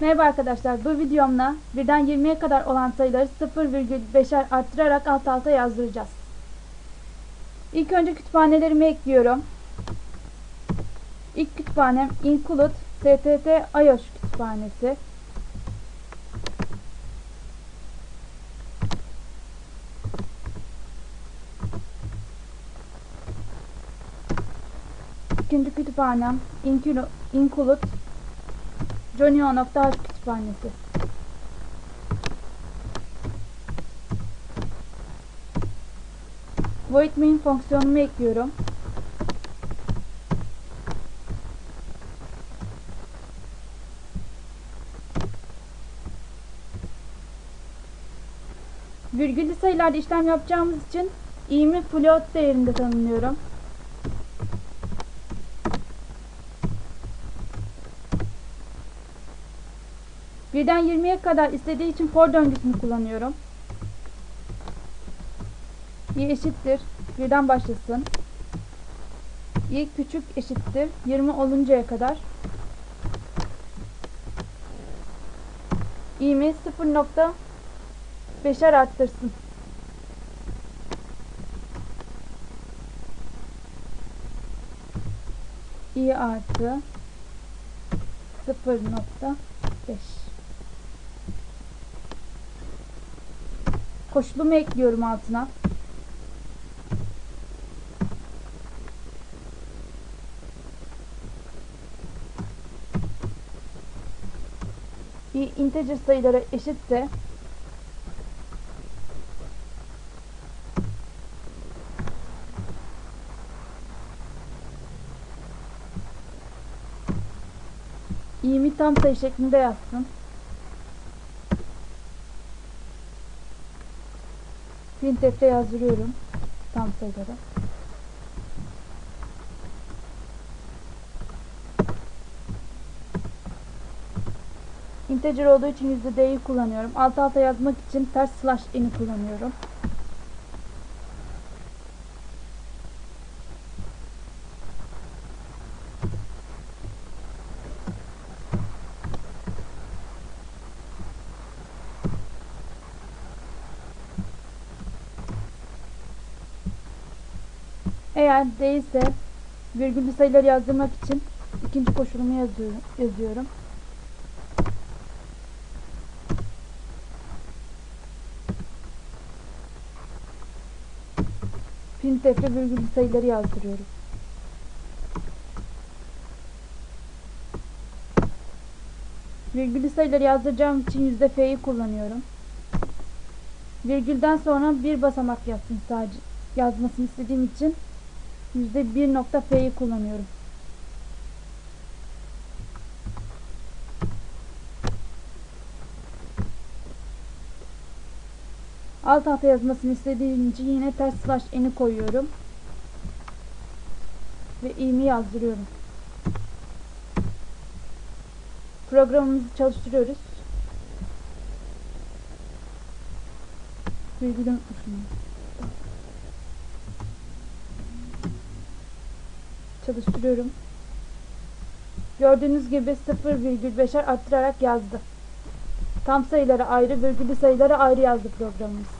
Merhaba arkadaşlar, bu videomla birden 20'ye kadar olan sayıları 0,5'er arttırarak alt alta yazdıracağız. İlk önce kütüphanelerimi ekliyorum. İlk kütüphanem include stt iOS kütüphanesi. İkinci kütüphanem include, include Jonio.h kütüphanesi. Void main fonksiyonumu ekliyorum. Virgüllü sayılarda işlem yapacağımız için i'mi float değerinde tanımlıyorum. Birden 20'ye kadar istediği için for döngüsünü kullanıyorum. i eşittir. Birden başlasın. i küçük eşittir. 20 oluncaya kadar. i'mi 0.5'er arttırsın. i artı 0.5 Koşulumu ekliyorum altına. Bir integer sayıları eşitse i'mi tam sayı şeklinde yazsın. Printf'e yazdırıyorum tam sayıları. Integer olduğu için %d'yi kullanıyorum. Alt alta yazmak için ters slash n'i kullanıyorum. Eğer değilse virgüllü sayıları yazdırmak için ikinci koşulumu yazıyorum. yazıyorum. Printf'e virgüllü sayıları yazdırıyorum. Virgüllü sayıları yazdıracağım için yüzde f'yi kullanıyorum. Virgülden sonra bir basamak yazsın sadece yazmasını istediğim için %1.f'yi kullanıyorum. Alt alta yazmasını istediğim yine ters slash n'i koyuyorum. Ve i'mi yazdırıyorum. Programımızı çalıştırıyoruz. Virgülü unutmuşum. Çalıştırıyorum. Gördüğünüz gibi 0,5'er arttırarak yazdı. Tam sayıları ayrı, virgülü sayıları ayrı yazdı programımız.